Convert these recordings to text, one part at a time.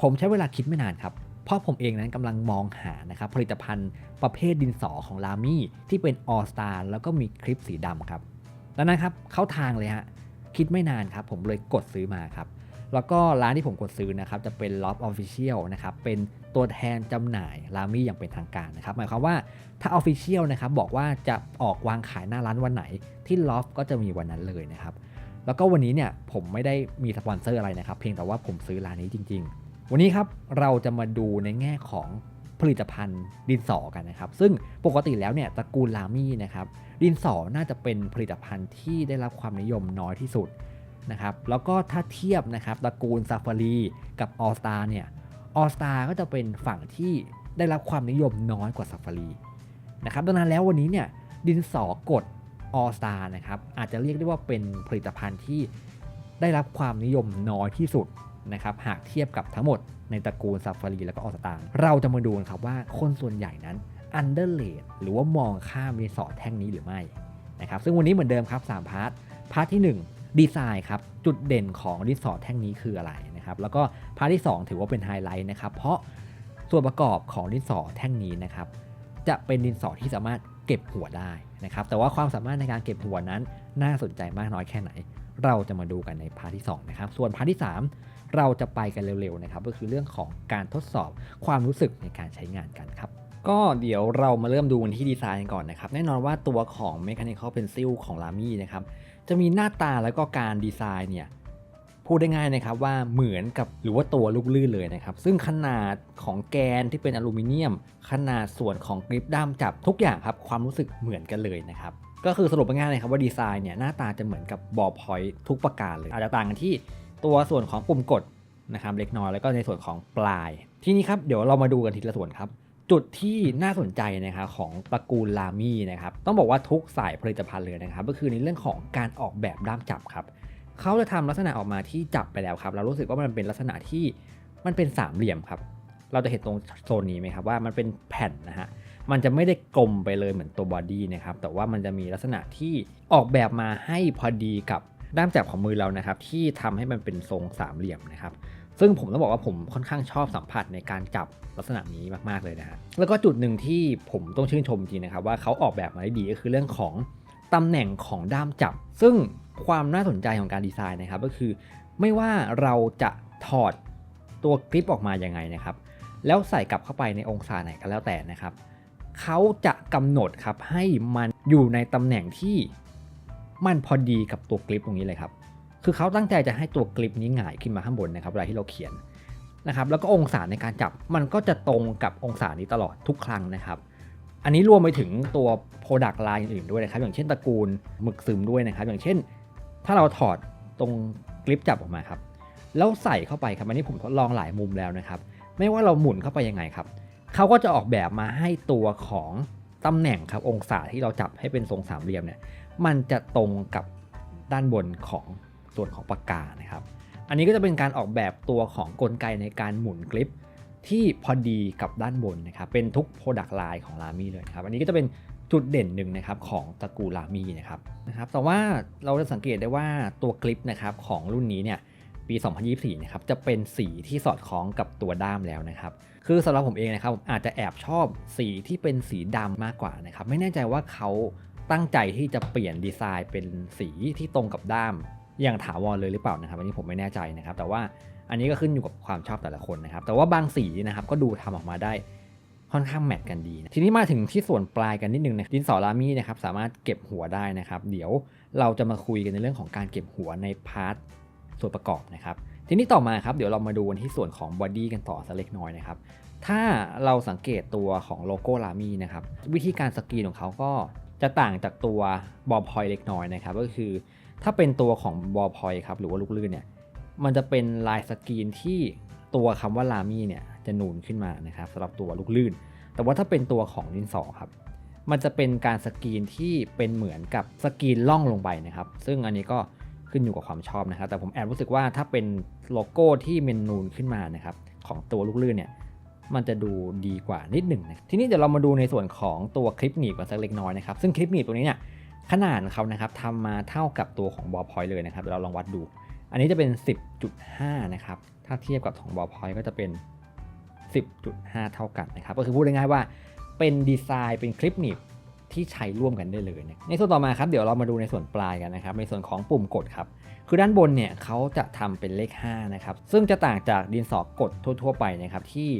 ผมใช้เวลาคิดไม่นานครับ เพราะผมเองนั้นกำลังมองหานะครับผลิตภัณฑ์ประเภทดินสอของลามี่ที่เป็นออสตาแล้วก็มีคลิปสีดำครับดังนั้นครับเข้าทางเลยฮะคิดไม่นานครับ ผมเลยกดซื้อมาครับ แล้วก็ร้านที่ผมกดซื้อนะครับจะเป็น Loft Official นะครับเป็นตัวแทนจำหน่ายลามี่อย่างเป็นทางการนะครับหมายความว่าถ้า Official นะครับบอกว่าจะออกวางขายหน้าร้านวันไหน ที่ Loft ก็จะมีวันนั้นเลยนะครับแล้วก็วันนี้เนี่ยผมไม่ได้มีสปอนเซอร์อะไรนะครับ เพียงแต่ว่าผมซื้อร้านนี้จริง ๆ วันนี้ครับเราจะมาดูในแง่ของผลิตภัณฑ์ดินสอกันนะครับ ซึ่งปกติแล้วเนี่ยตระกูลลามี่นะครับดินสอน่าจะเป็นผลิตภัณฑ์ที่ได้รับความนิยมน้อยที่สุดนะครับแล้วก็ถ้าเทียบนะครับตระกูลซาฟารีกับออสตาเนี่ยออสตาก็จะเป็นฝั่งที่ได้รับความนิยมน้อยกว่าซาฟารีนะครับดังนั้นแล้ววันนี้เนี่ยดินสอกด All Star นะครับอาจจะเรียกได้ว่าเป็นผลิตภัณฑ์ที่ได้รับความนิยมน้อยที่สุด นะครับหากเทียบกับทั้งหมดในตระกูล Safari แล้วก็ All Star เราจะมาดูกันครับว่าคนส่วนใหญ่นั้น underrate หรือว่ามองข้ามรีสอร์ทแท่งนี้หรือไม่นะครับซึ่งวันนี้เหมือนเดิมครับ 3 พาร์ท พาร์ทที่ 1 ดีไซน์ครับ จุดเด่นของรีสอร์ทแท่งนี้คืออะไรนะครับแล้วก็พาร์ทที่ 2 ถือว่าเป็นไฮไลท์นะครับเพราะส่วนประกอบของรีสอร์ทแท่งนี้นะครับจะเป็นดินสอที่สามารถเก็บหัวได้นะครับแต่ว่าความสามารถในการเก็บหัวนั้น น่าสนใจมากน้อยแค่ไหน เราจะมาดูกันในพาร์ทที่2นะครับส่วนพาร์ทที่ 3 เราจะไปกันเร็วๆนะครับก็คือเรื่องของการทดสอบความรู้สึกในการใช้งานกันครับก็เดี๋ยวเรามาเริ่มดูกันที่ดีไซน์กันก่อนนะครับ แน่นอนว่าตัวของ Mechanical Pencil ของ Lamy นะครับ จะมีหน้าตาแล้วก็การดีไซน์เนี่ย พูดได้ง่ายนะครับว่าเหมือนกับหรือว่าตัวลูกลื่นเลยนะครับ ซึ่งขนาดของแกนที่เป็นอลูมิเนียม ขนาดส่วนของกริปด้ามจับทุกอย่างครับ ความรู้สึกเหมือนกันเลยนะครับ ก็คือสรุปง่ายๆเลยครับว่าดีไซน์เนี่ยหน้าตาจะเหมือนกับบอพอยทุกประการเลย อาจจะต่างกันที่ ตัวส่วนของปุ่มกดนะครับเล็กน้อยแล้วก็ในส่วนของปลาย ทีนี้ครับเดี๋ยวเรามาดูกันทีละส่วนครับ จุดที่น่าสนใจนะครับของตระกูลลามี่นะครับต้องบอกว่าทุกสายผลิตภัณฑ์เลยนะครับ ก็คือในเรื่องของการออกแบบด้ามจับครับเขาจะทำลักษณะออกมาที่จับไปแล้วครับ เรารู้สึกว่ามันเป็นลักษณะที่มันเป็นสามเหลี่ยมครับเราจะเห็นตรงโซนนี้ไหมครับว่ามันเป็นแผ่นนะฮะ มันจะไม่ได้กลมไปเลยเหมือนตัวบอดี้นะครับ แต่ว่ามันจะมีลักษณะที่ออกแบบมาให้พอดีกับ ด้ามจับของมือเรานะครับที่ทำให้มันเป็นทรงสามเหลี่ยมนะครับซึ่งผมต้องบอกว่าผมค่อนข้างชอบสัมผัสในการจับลักษณะนี้มากๆเลยนะฮะแล้วก็จุดหนึ่งที่ผมต้องชื่นชมจริงนะครับว่าเขาออกแบบมาได้ดีก็คือเรื่องของตำแหน่งของด้ามจับ ซึ่งความน่าสนใจของการดีไซน์นะครับก็คือไม่ว่าเราจะถอดตัวกริปออกมายังไงนะครับ แล้วใส่กลับเข้าไปในองศาไหนก็แล้วแต่นะครับเขาจะกำหนดครับให้มันอยู่ในตำแหน่งที่ มันพอดีกับตัวกริปตรงนี้เลยครับ คือเขาตั้งใจจะให้ตัวกริปนี้หงายขึ้นมาข้างบนนะครับเวลาที่เราเขียนนะครับ แล้วก็องศาในการจับมันก็จะตรงกับองศานี้ตลอดทุกครั้งนะครับ อันนี้รวมไปถึงตัว Product Line อื่นๆด้วยนะครับ อย่างเช่นตระกูลหมึกซึมด้วยนะครับ อย่างเช่น ถ้าเราถอดตรงกริปจับออกมาครับแล้วใส่เข้าไปครับอันนี้ผมทดลองหลายมุมแล้วนะครับ ไม่ว่าเราหมุนเข้าไปยังไงครับเขาก็จะออกแบบมาให้ตัวของตำแหน่งครับองศาที่เราจับให้เป็นทรงสามเหลี่ยมเนี่ย มันจะตรงกับด้านบนของส่วนของปากกานะครับ อันนี้ก็จะเป็นการออกแบบตัวของกลไกในการหมุนกริป ที่พอดีกับด้านบนนะครับเป็นทุก Product Line ของ Lamy เลยครับ อันนี้ก็จะเป็นจุดเด่นหนึ่งนะครับของตระกูล Lamy นะครับนะครับแต่ว่าเราจะสังเกตได้ว่าตัวกลิปนะครับของรุ่นนี้เนี่ยปี 2024 นะครับ จะเป็นสีที่สอดคล้องกับตัวด้ามแล้วนะครับ คือสำหรับผมเองนะครับอาจจะแอบชอบสีที่เป็นสีดำมากกว่านะครับ ไม่แน่ใจว่าเขา ตั้งใจที่จะเปลี่ยนดีไซน์เป็นสีที่ตรงกับด้ามอย่างถาวรเลยหรือเปล่านะครับอันนี้ผมไม่แน่ใจนะครับ แต่ว่าอันนี้ก็ขึ้นอยู่กับความชอบแต่ละคนนะครับ แต่ว่าบางสีนะครับก็ดูทำออกมาได้ค่อนข้างแมทกันดีนะทีนี้มาถึงที่ส่วนปลายกันนิดนึงนะดินสอรามี่นะครับสามารถเก็บหัวได้นะครับ เดี๋ยวเราจะมาคุยกันในเรื่องของการเก็บหัวในพาร์ทส่วนประกอบนะครับ ทีนี้ต่อมาครับเดี๋ยวเรามาดูที่ส่วนของบอดี้กันต่อสักเล็กน้อยนะครับถ้าเราสังเกตตัวของโลโก้รามี่นะครับวิธีการสกรีนของเขาก็ จะต่างจากตัวบอลพอยเล็กน้อยนะครับ ก็คือถ้าเป็นตัวของบอลพอยครับหรือว่าลูกลื่นเนี่ยมันจะเป็นลายสกรีนที่ตัวคำว่าลามี่เนี่ยจะนูนขึ้นมานะครับสำหรับตัวลูกลื่น แต่ว่าถ้าเป็นตัวของดินสอครับมันจะเป็นการสกรีนที่เป็นเหมือนกับสกรีนล่องลงไปนะครับ ซึ่งอันนี้ก็ขึ้นอยู่กับความชอบนะครับ แต่ผมแอบรู้สึกว่าถ้าเป็นโลโก้ที่เมนนูนขึ้นมานะครับของตัวลูกลื่นเนี่ย มันจะดูดีกว่านิดหนึ่งนะทีนี้เดี๋ยวเรามาดูในส่วนของตัวคลิปหนีบกันสักเล็กน้อยนะครับซึ่งคลิปหนีบตัวนี้เนี่ยขนาดเขานะครับทำมาเท่ากับตัวของบอลพอยเลยนะครับเดี๋ยวเราลองวัดดู อันนี้จะเป็น 10.5 นะครับถ้าเทียบกับของบอลพอยก็จะเป็น 10.5 เท่ากันนะครับก็คือพูดง่ายๆว่าเป็นดีไซน์เป็นคลิปหนีบที่ใช้ร่วมกันได้เลยนะในส่วนต่อมาครับเดี๋ยวเรามาดูในส่วนปลายกันนะครับในส่วนของปุ่มกดครับคือด้านบนเนี่ยเขาจะทำเป็นเลข5นะครับซึ่งจะต่างจากดินสอกดทั่ว ๆ ไปนะครับที่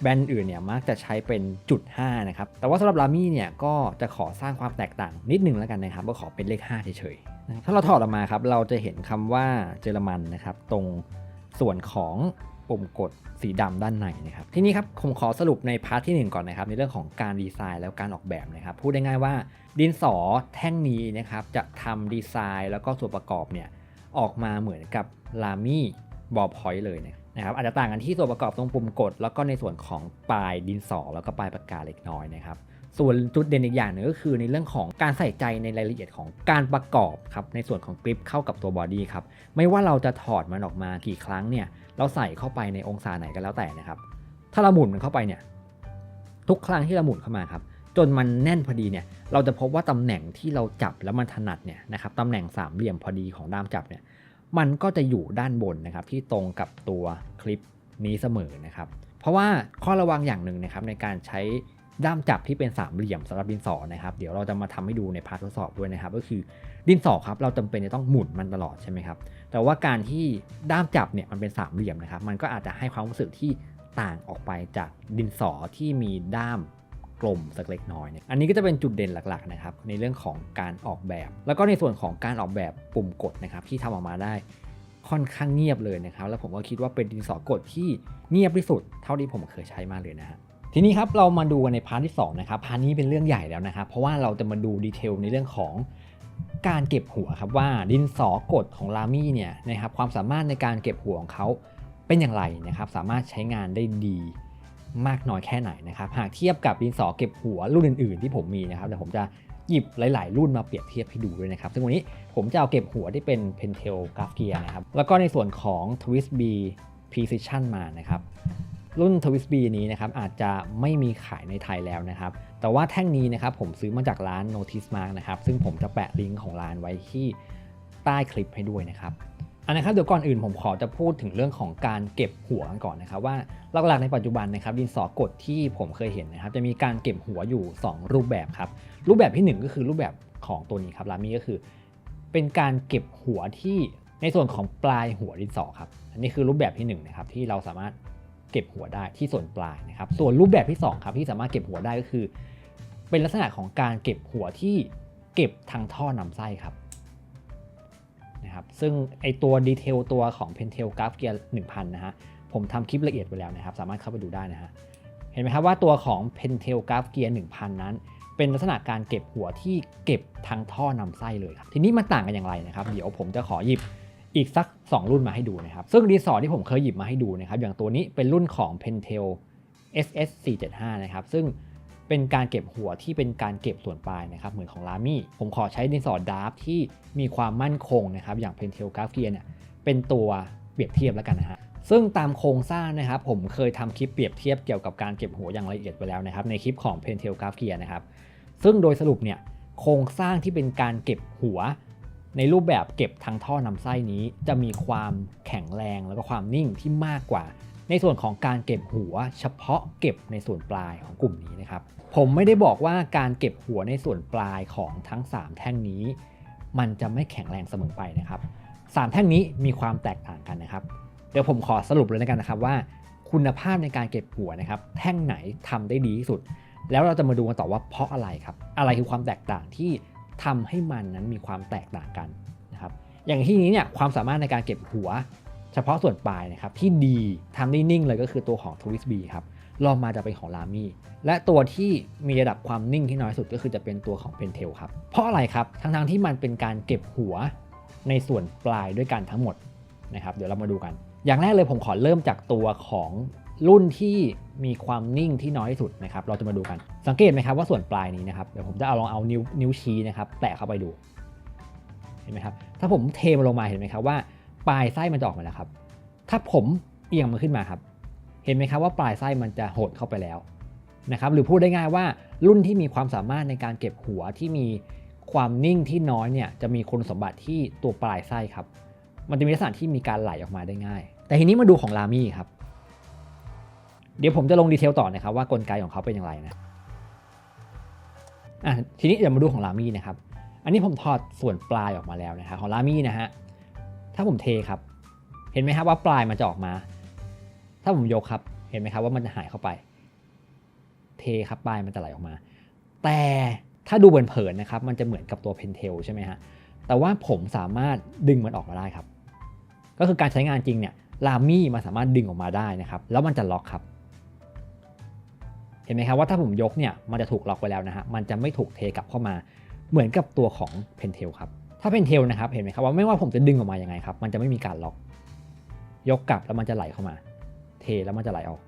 แบรนด์อื่นเนี่ยมักจะใช้เป็นจุด5นะครับ แต่ว่าสำหรับรามี่เนี่ยก็จะขอสร้างความแตกต่างนิดนึงแล้วกันนะครับ ก็ขอเป็นเลข5เฉยๆ ถ้าเราถอดออกมาครับ เราจะเห็นคำว่าเยอรมันนะครับ ตรงส่วนของปุ่มกดสีดำด้านในนะครับ ทีนี้ครับผมขอสรุปในพาร์ทที่ 1 ก่อนนะครับ ในเรื่องของการดีไซน์แล้วการออกแบบนะครับ พูดได้ง่ายว่าดินสอแท่งนี้นะครับจะทำดีไซน์แล้วก็ส่วนประกอบเนี่ยออกมาเหมือนกับลามี่บอพอยต์เลยนะ นะครับอาจจะต่างกันที่ส่วนประกอบตรงปุ่มกด แล้วก็ในส่วนของปลายดินสอแล้วก็ปลายปากกาเล็กน้อยนะครับส่วนจุดเด่นอีกอย่างหนึ่งก็คือในเรื่องของการใส่ใจในรายละเอียดของการประกอบครับในส่วนของกริปเข้ากับตัวบอดี้ครับไม่ว่าเราจะถอดมันออกมากี่ครั้งเนี่ยเราใส่เข้าไปในองศาไหนก็แล้วแต่นะครับ ถ้าเราหมุนมันเข้าไปเนี่ยทุกครั้งที่เราหมุนเข้ามาครับจนมันแน่นพอดีเนี่ยเราจะพบว่าตำแหน่งที่เราจับแล้วมันถนัดเนี่ยนะครับตำแหน่งสามเหลี่ยมพอดีของด้ามจับเนี่ย มันก็จะอยู่ด้านบนนะครับที่ตรงกับตัวคลิปนี้เสมอนะครับ เพราะว่าข้อระวังอย่างหนึ่งนะครับในการใช้ด้ามจับที่เป็นสามเหลี่ยมสำหรับดินสอนะครับ เดี๋ยวเราจะมาทำให้ดูในพาร์ททดสอบด้วยนะครับ ก็คือดินสอครับเราจำเป็นจะต้องหมุนมันตลอดใช่ไหมครับ แต่ว่าการที่ด้ามจับเนี่ยมันเป็นสามเหลี่ยมนะครับ มันก็อาจจะให้ความรู้สึกที่ต่างออกไปจากดินสอที่มีด้าม กลมสักเล็กน้อยเนี่ยอันนี้ก็จะเป็นจุดเด่นหลักๆนะครับในเรื่องของการออกแบบ แล้วก็ในส่วนของการออกแบบปุ่มกดนะครับที่ทำออกมาได้ค่อนข้างเงียบเลยนะครับแล้วผมก็คิดว่าเป็นดินสอกดที่เงียบที่สุด เท่าที่ผมเคยใช้มาเลยนะฮะทีนี้ครับเรามาดูกันในพาร์ทที่2นะครับพาร์ทนี้เป็นเรื่องใหญ่แล้วนะครับเพราะว่าเราจะมาดูดีเทลในเรื่องของการเก็บหัวครับว่าดินสอกดของลามี่เนี่ยนะครับความสามารถในการเก็บหัวของเขาเป็นอย่างไรนะครับสามารถใช้งานได้ดี มากน้อยแค่ไหนนะครับ หากเทียบกับดินสอเก็บหัวรุ่นอื่นๆ ที่ผมมีนะครับเดี๋ยวผมจะหยิบหลาย ๆ รุ่นมาเปรียบเทียบให้ดูด้วยนะครับ ซึ่งวันนี้ผมจะเอาเก็บหัวที่เป็น Pentel g r a p h Gear นะครับ แล้วก็ในส่วนของ Twist B Precision มานะครับ รุ่น Twist B นี้นะครับอาจจะไม่มีขายในไทยแล้วนะครับ แต่ว่าแท่งนี้นะครับผมซื้อมาจากร้าน Notice Mark นะครับ ซึ่งผมจะแปะลิงก์ของร้านไว้ที่ใต้คลิปให้ด้วยนะครับ อันนะครับเดี๋ยวก่อนอื่นผมขอจะพูดถึงเรื่องของการเก็บหัวกันก่อนนะครับว่าหลักๆในปัจจุบันนะครับดินสอกดที่ผมเคยเห็นนะครับจะมีการเก็บหัวอยู่ 2 รูปแบบครับรูปแบบที่ 1 ก็คือรูปแบบของตัวนี้ครับลามี่ก็คือ เป็นการเก็บหัวที่ในส่วนของปลายหัวดินสอครับอันนี้คือรูปแบบที่1นะครับที่เราสามารถเก็บหัวได้ที่ส่วนปลายนะครับส่วนรูปแบบที่2ครับที่สามารถเก็บหัวได้ก็คือ เป็นลักษณะของการเก็บหัวที่เก็บทางท่อนำไส้ครับ นะครับ ซึ่งไอตัวดีเทลตัวของ Pentel g r a p h Gear 1000 นะฮะ ผมทำคลิปละเอียดไปแล้วนะครับ สามารถเข้าไปดูได้นะฮะ เห็นไหมครับว่าตัวของ Pentel g r a p h Gear 1000 นั้น เป็นลักษณะการเก็บหัวที่เก็บทางท่อนำไส้เลยครับ ทีนี้มันต่างกันอย่างไรนะครับ เดี๋ยวผมจะขอหยิบอีกสัก 2 รุ่นมาให้ดูนะครับ ซึ่งดีสอร์ที่ผมเคยหยิบมาให้ดูนะครับ อย่างตัวนี้เป็นรุ่นของ Pentel SS 475นะครับ ซึ่ง เป็นการเก็บหัวที่เป็นการเก็บส่วนปลายนะครับเหมือนของลามี่ผมขอใช้ดินสอดาร์ฟที่มีความมั่นคงนะครับอย่าง Pentel g r a p h Gear เนี่ยเป็นตัวเปรียบเทียบแล้วกันนะฮะซึ่งตามโครงสร้างนะครับผมเคยทำคลิปเปรียบเทียบเกี่ยวกับการเก็บหัวอย่างละเอียดไปแล้วนะครับในคลิปของ Pentel g r a p h Gear นะครับซึ่งโดยสรุปเนี่ยโครงสร้างที่เป็นการเก็บหัว ในรูปแบบเก็บทางท่อนำไส้นี้ จะมีความแข็งแรงแล้วก็ความนิ่งที่มากกว่า ในส่วนของการเก็บหัวเฉพาะเก็บในส่วนปลายของกลุ่มนี้นะครับ ผมไม่ได้บอกว่าการเก็บหัวในส่วนปลายของทั้ง 3 แท่งนี้ มันจะไม่แข็งแรงเสมอไปนะครับ 3 แท่งนี้มีความแตกต่างกันนะครับ เดี๋ยวผมขอสรุปเลยแล้วกันนะครับว่า คุณภาพในการเก็บหัวนะครับ แท่งไหนทำได้ดีที่สุด แล้วเราจะมาดูกันต่อว่าเพราะอะไรครับ อะไรคือความแตกต่างที่ทำให้มันนั้นมีความแตกต่างกันนะครับ อย่างที่นี้เนี่ยความสามารถในการเก็บหัว เฉพาะส่วนปลายนะครับที่ดีทำได้นิ่งเลยก็คือตัวของ Twist B ครับรองมาจะเป็นของ Lamy และตัวที่มีระดับความนิ่งที่น้อยสุดก็คือจะเป็นตัวของ Pentel ครับเพราะอะไรครับทั้งๆที่มันเป็นการเก็บหัวในส่วนปลายด้วยกันทั้งหมดนะครับเดี๋ยวเรามาดูกัน อย่างแรกเลยผมขอเริ่มจากตัวของรุ่นที่มีความนิ่งที่น้อยที่สุดนะครับเราจะมาดูกัน สังเกตไหมครับว่าส่วนปลายนี้นะครับเดี๋ยวผมจะเอาลองเอานิ้วนิ้วชี้นะครับแตะเข้าไปดูเห็นไหมครับถ้าผมเทมลงมาเห็นไหมครับว่า ปลายไส้มันจะออกมาแล้วครับ ถ้าผมเอียงมันขึ้นมาครับ เห็นไหมครับว่าปลายไส้มันจะหดเข้าไปแล้วนะครับ หรือพูดได้ง่ายว่ารุ่นที่มีความสามารถในการเก็บหัวที่มีความนิ่งที่น้อยเนี่ยจะมีคุณสมบัติที่ตัวปลายไส้ครับ มันจะมีลักษณะที่มีการไหลออกมาได้ง่าย แต่ทีนี้มาดูของรามี่ครับ เดี๋ยวผมจะลงดีเทลต่อนะครับว่ากลไกของเขาเป็นอย่างไรนะอะทีนี้เดี๋ยวมาดูของรามี่นะครับ อันนี้ผมถอดส่วนปลายออกมาแล้วนะครับของรามี่นะฮะ ถ้าผมเทครับ เห็นไหมครับว่าปลายมันจะออกมา ถ้าผมยกครับ เห็นไหมครับว่ามันจะหายเข้าไป เทครับปลายมันจะไหลออกมา แต่ถ้าดูเผินๆนะครับ มันจะเหมือนกับตัวเพนเทลใช่ไหมฮะ แต่ว่าผมสามารถดึงมันออกมาได้ครับ ก็คือการใช้งานจริงเนี่ย ลามี่มันสามารถดึงออกมาได้นะครับ แล้วมันจะล็อกครับ เห็นไหมครับว่าถ้าผมยกเนี่ย มันจะถูกล็อกไว้แล้วนะฮะ มันจะไม่ถูกเทกลับเข้ามา เหมือนกับตัวของเพนเทลครับ ถ้าเพนเทลนะครับเห็นไหมครับว่าไม่ว่าผมจะดึงออกมายังไงครับมันจะไม่มีการล็อก ยกกลับแล้วมันจะไหลเข้ามา เทแล้วมันจะไหลออก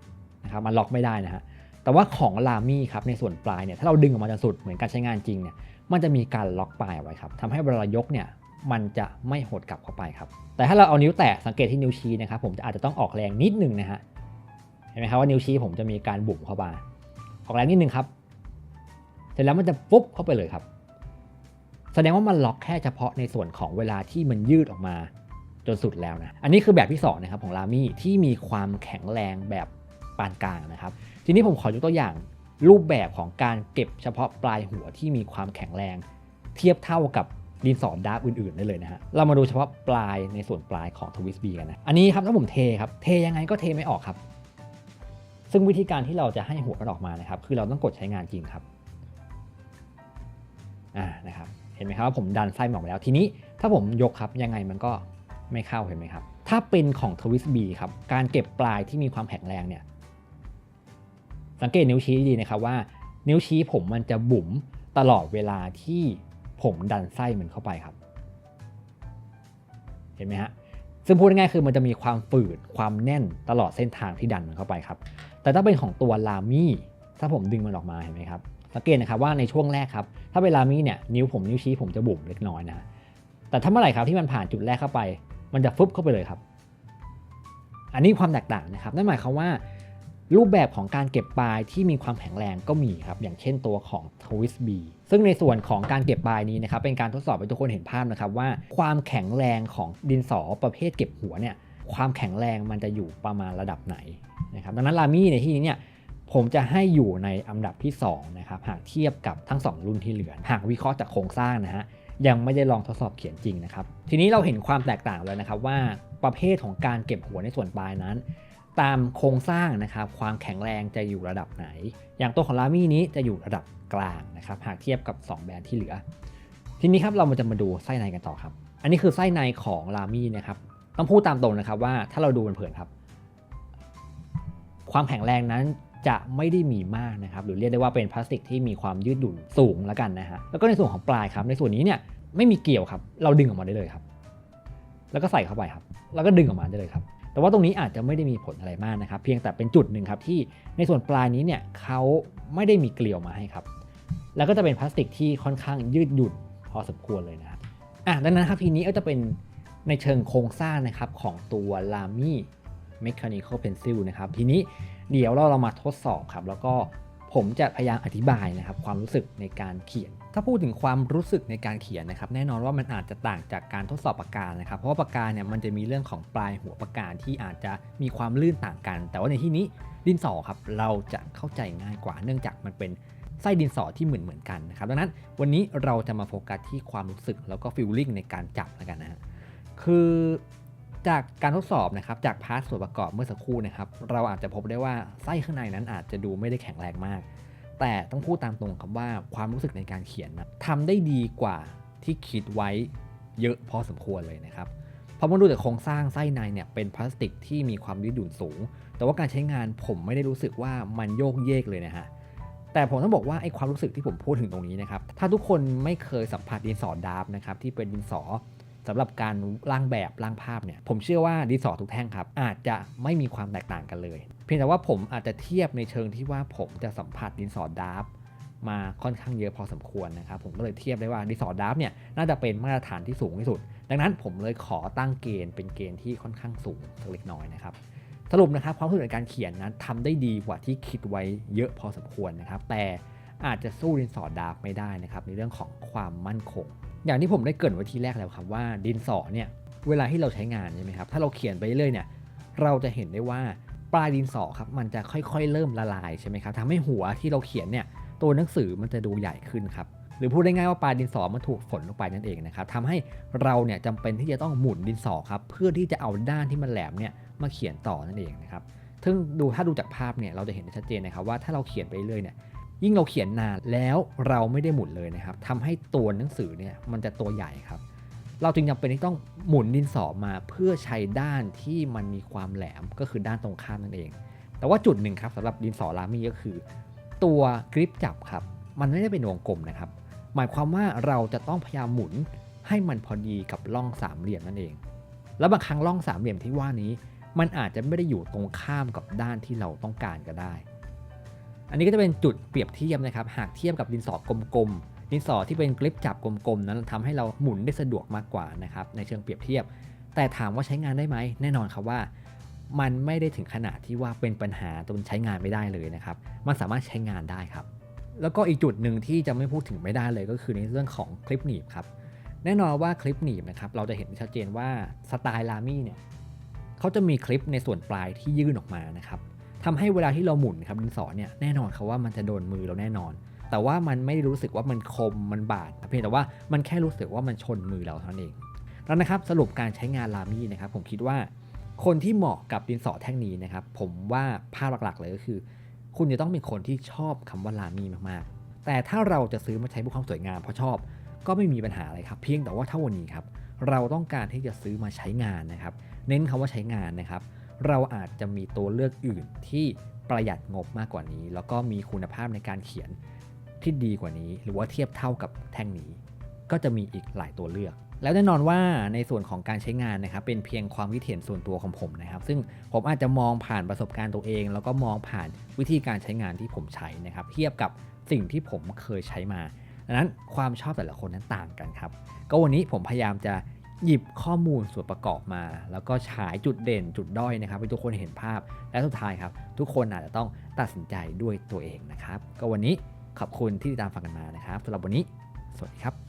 นะครับมันล็อกไม่ได้นะฮะแต่ว่าของลามี่ครับในส่วนปลายเนี่ยถ้าเราดึงออกมาจนสุดเหมือนการใช้งานจริงเนี่ยมันจะมีการล็อกปลายเอาไว้ครับทำให้เวลายกเนี่ยมันจะไม่หดกลับเข้าไปครับ แต่ถ้าเราเอานิ้วแตะสังเกตที่นิ้วชี้นะครับผมจะอาจจะต้องออกแรงนิดนึงนะฮะเห็นไหมครับว่านิ้วชี้ผมจะมีการบุ๋มเข้ามาออกแรงนิดนึงครับ เสร็จแล้วมันจะปุ๊บเข้าไปเลยครับ ดงว่ามันล็อกแค่เฉพาะในส่วนของเวลาที่มันยืดออกมาจนสุดแล้วนะ อันนี้คือแบบที่สองนะครับของลามี่ที่มีความแข็งแรงแบบปานกลางนะครับ ทีนี้ผมขอยกตัวอย่างรูปแบบของการเก็บเฉพาะปลายหัวที่มีความแข็งแรง เทียบเท่ากับดินสอดาร์ฟอื่นๆได้เลยนะฮะ เรามาดูเฉพาะปลายในส่วนปลายของทวิสบีกันนะ อันนี้ครับถ้าผมเทครับ เทยังไงก็เทไม่ออกครับ ซึ่งวิธีการที่เราจะให้หัวมันออกมานะครับ คือเราต้องกดใช้งานจริงครับ อ่า นะครับ เห็นไหมครับว่าผมดันไส้หมอกมาแล้วทีนี้ ถ้าผมยกครับยังไงมันก็ไม่เข้าเห็นไหมครับ ถ้าเป็นของทวิสบีครับการเก็บปลายที่มีความแข็งแรงเนี่ยสังเกตนิ้วชี้ดีนะครับว่า นิ้วชี้ผมมันจะบุ๋มตลอดเวลาที่ผมดันไส้มันเข้าไปครับ เห็นไหมฮะซึ่งพูดง่ายๆคือมันจะมีความฝืดความแน่นตลอดเส้นทางที่ดันมันเข้าไปครับ แต่ถ้าเป็นของตัวลามี่ ถ้าผมดึงมันออกมาเห็นไหมครับสังเกตนะครับว่าในช่วงแรกครับถ้าเป็นลามี่เนี่ยนิ้วผมนิ้วชี้ผมจะบุ๋มเล็กน้อยนะแต่ถ้าเมื่อไหร่ครับที่มันผ่านจุดแรกเข้าไป มันจะฟึบเข้าไปเลยครับ อันนี้ความแตกต่างนะครับนั่นหมายความว่า รูปแบบของการเก็บปลายที่มีความแข็งแรงก็มีครับอย่างเช่นตัวของ Twist B ซึ่งในส่วนของการเก็บปลายนี้นะครับเป็นการทดสอบให้ทุกคนเห็นภาพนะครับว่า ความแข็งแรงของดินสอประเภทเก็บหัวเนี่ยความแข็งแรงมันจะอยู่ประมาณระดับไหนนะครับดังนั้นลามี่ในที่นี้เนี่ย ผมจะให้อยู่ในอันดับที่2นะครับหากเทียบกับทั้ง 2 รุ่นที่เหลือ หากวิเคราะห์จากโครงสร้างนะฮะยังไม่ได้ลองทดสอบเขียนจริงนะครับ ทีนี้เราเห็นความแตกต่างแล้วนะครับว่าประเภทของการเก็บหัวในส่วนปลายนั้น ตามโครงสร้างนะครับความแข็งแรงจะอยู่ระดับไหน อย่างตัวของลามี่นี้จะอยู่ระดับกลางนะครับหากเทียบกับ 2 แบรนด์ที่เหลือ ทีนี้ครับเรามาจะมาดูไส้ในกันต่อครับ อันนี้คือไส้ในของลามี่นะครับต้องพูดตามตรงนะครับว่าถ้าเราดูเผินๆครับ ความแข็งแรงนั้น จะไม่ได้มีมากนะครับหรือเรียกได้ว่าเป็นพลาสติกที่มีความยืดหยุ่นสูงแล้วกันนะฮะแล้วก็ในส่วนของปลายครับ ในส่วนนี้เนี่ยไม่มีเกี่ยวครับ เราดึงออกมาได้เลยครับ แล้วก็ใส่เข้าไปครับ แล้วก็ดึงออกมาได้เลยครับ แต่ว่าตรงนี้อาจจะไม่ได้มีผลอะไรมากนะครับ เพียงแต่เป็นจุดหนึ่งครับที่ในส่วนปลายนี้เนี่ยเขาไม่ได้มีเกลียวมาให้ครับ แล้วก็จะเป็นพลาสติกที่ค่อนข้างยืดหยุ่นพอสมควรเลยนะครับอะดังนั้นครับทีนี้ก็จะเป็นในเชิงโครงสร้างนะครับของตัว Lamy Mechanical Pencil นะครับทีนี้ เดี๋ยวเราเรามาทดสอบครับ แล้วก็ผมจะพยายามอธิบายนะครับ ความรู้สึกในการเขียน ถ้าพูดถึงความรู้สึกในการเขียนนะครับ แน่นอนว่ามันอาจจะต่างจากการทดสอบปากกานะครับ เพราะว่าปากกาเนี่ยมันจะมีเรื่องของปลายหัวปากกาที่อาจจะมีความลื่นต่างกัน แต่ว่าในที่นี้ดินสอครับเราจะเข้าใจง่ายกว่า เนื่องจากมันเป็นไส้ดินสอที่เหมือนเหมือนกันนะครับดังนั้นวันนี้เราจะมาโฟกัสที่ความรู้สึกแล้วก็ฟีลลิ่งในการจับแล้วกันนะคือ จากการทดสอบนะครับจากพาร์ทส่วนประกอบเมื่อสักครู่นะครับเราอาจจะพบได้ว่าไส้ข้างในนั้นอาจจะดูไม่ได้แข็งแรงมาก แต่ต้องพูดตามตรงครับว่าความรู้สึกในการเขียนนะทำได้ดีกว่าที่คิดไว้เยอะพอสมควรเลยนะครับเพราะมาดูจากโครงสร้างไส้ในเนี่ยเป็นพลาสติกที่มีความยืดหยุ่นสูง แต่ว่าการใช้งานผมไม่ได้รู้สึกว่ามันโยกเยกเลยนะฮะแต่ผมต้องบอกว่าไอ้ความรู้สึกที่ผมพูดถึงตรงนี้นะครับถ้าทุกคนไม่เคยสัมผัสดินสอดาร์ฟนะครับที่เป็นดินสอ สำหรับการร่างแบบร่างภาพเนี่ยผมเชื่อว่าดินสอทุกแท่งครับ อาจจะไม่มีความแตกต่างกันเลย เพียงแต่ว่าผมอาจจะเทียบในเชิงที่ว่าผมจะสัมผัสดินสอดาร์ฟมาค่อนข้างเยอะพอสมควรนะครับผมก็เลยเทียบได้ว่าดินสอดาร์ฟเนี่ยน่าจะเป็นมาตรฐานที่สูงที่สุด ดังนั้นผมเลยขอตั้งเกณฑ์เป็นเกณฑ์ที่ค่อนข้างสูงสักเล็กน้อยนะครับสรุปนะครับความรู้สึกในการเขียนนั้นทำได้ดีกว่าที่คิดไว้เยอะพอสมควรนะครับ แต่อาจจะสู้ดินสอดาร์ฟไม่ได้นะครับในเรื่องของความมั่นคง อย่างที่ผมได้เกรินไว้ทีแรกแล้วครับว่าดินสอเนี่ยเวลาที่เราใช้งานใช่ไหมครับถ้าเราเขียนไปเรื่อยเนี่ยเราจะเห็นได้ว่าปลายดินสอครับมันจะค่อยๆ เริ่มละลายใช่ไหมครับทำให้หัวที่เราเขียนเนี่ยตัวหนังสือมันจะดูใหญ่ขึ้นครับหรือพูดได้ง่ายว่าปลายดินสอมันถูกฝนลงไปนั่นเองนะครับทำให้เราเนี่ยจำเป็นที่จะต้องหมุนดินสอครับเพื่อที่จะเอาด้านที่มันแหลมเนี่ยมาเขียนต่อนั่นเองนะครับซึ่งดูถ้าดูจากภาพเนี่ยเราจะเห็นชัดเจนนะครับว่าถ้าเราเขียนไปเรื่อยเนี่ย ยิ่งเราเขียนนานแล้วเราไม่ได้หมุนเลยนะครับทำให้ตัวหนังสือเนี่ยมันจะตัวใหญ่ครับ เราจึงจำเป็นที่ต้องหมุนดินสอมาเพื่อใช้ด้านที่มันมีความแหลมก็คือด้านตรงข้ามนั่นเอง แต่ว่าจุดหนึ่งครับสำหรับดินสอลามี่ก็คือ ตัวกริปจับครับ มันไม่ได้เป็นวงกลมนะครับ หมายความว่าเราจะต้องพยายามหมุนให้มันพอดีกับร่องสามเหลี่ยมนั่นเอง แล้วบางครั้งร่องสามเหลี่ยมที่ว่านี้ มันอาจจะไม่ได้อยู่ตรงข้ามกับด้านที่เราต้องการก็ได้ อันนี้ก็จะเป็นจุดเปรียบเทียบนะครับ หากเทียบกับดินสอกลมๆ ดินสอที่เป็นกริปจับกลมๆ นั้นทำให้เราหมุนได้สะดวกมากกว่านะครับในเชิงเปรียบเทียบ แต่ถามว่าใช้งานได้ไหม แน่นอนครับว่า มันไม่ได้ถึงขนาดที่ว่าเป็นปัญหาจนใช้งานไม่ได้เลยนะครับ มันสามารถใช้งานได้ครับ แล้วก็อีกจุดหนึ่งที่จะไม่พูดถึงไม่ได้เลยก็คือในเรื่องของคลิปหนีบครับ แน่นอนว่าคลิปหนีบนะครับเราจะเห็นชัดเจนว่าสไตล์ลามี่เนี่ยเขาจะมีคลิปในส่วนปลายที่ยื่นออกมานะครับ ทำให้เวลาที่เราหมุนครับดินสอเนี่ยแน่นอนครับว่ามันจะโดนมือเราแน่นอน แต่ว่ามันไม่รู้สึกว่ามันคมมันบาดเพียงแต่ว่ามันแค่รู้สึกว่ามันชนมือเราเท่านั้นเองแล้วนะครับสรุปการใช้งานลามี่นะครับผมคิดว่า คนที่เหมาะกับดินสอแท่งนี้นะครับผมว่าภาพหลักๆเลยก็คือ คุณจะต้องเป็นคนที่ชอบคำว่าลามี่มากๆ แต่ถ้าเราจะซื้อมาใช้เพื่อความสวยงามเพราะชอบ ก็ไม่มีปัญหาอะไรครับเพียงแต่ว่าถ้าวันนี้ครับเราต้องการที่จะซื้อมาใช้งานนะครับ เน้นคำว่าใช้งานนะครับ เราอาจจะมีตัวเลือกอื่นที่ประหยัดงบมากกว่านี้ แล้วก็มีคุณภาพในการเขียนที่ดีกว่านี้ หรือว่าเทียบเท่ากับแท่งนี้ ก็จะมีอีกหลายตัวเลือก แล้วแน่นอนว่าในส่วนของการใช้งานนะครับ เป็นเพียงความคิดเห็นส่วนตัวของผมนะครับ ซึ่งผมอาจจะมองผ่านประสบการณ์ตัวเอง แล้วก็มองผ่านวิธีการใช้งานที่ผมใช้นะครับ เทียบกับสิ่งที่ผมเคยใช้มาดังนั้นความชอบแต่ละคนนั้นต่างกันครับ ก็วันนี้ผมพยายามจะ หยิบข้อมูลส่วนประกอบมา แล้วก็ฉายจุดเด่นจุดด้อยนะครับให้ทุกคนเห็นภาพและสุดท้ายครับ ทุกคนอาจจะต้องตัดสินใจด้วยตัวเองนะครับ ก็วันนี้ขอบคุณที่ติดตามฟังกันมานะครับสำหรับวันนี้ สวัสดีครับ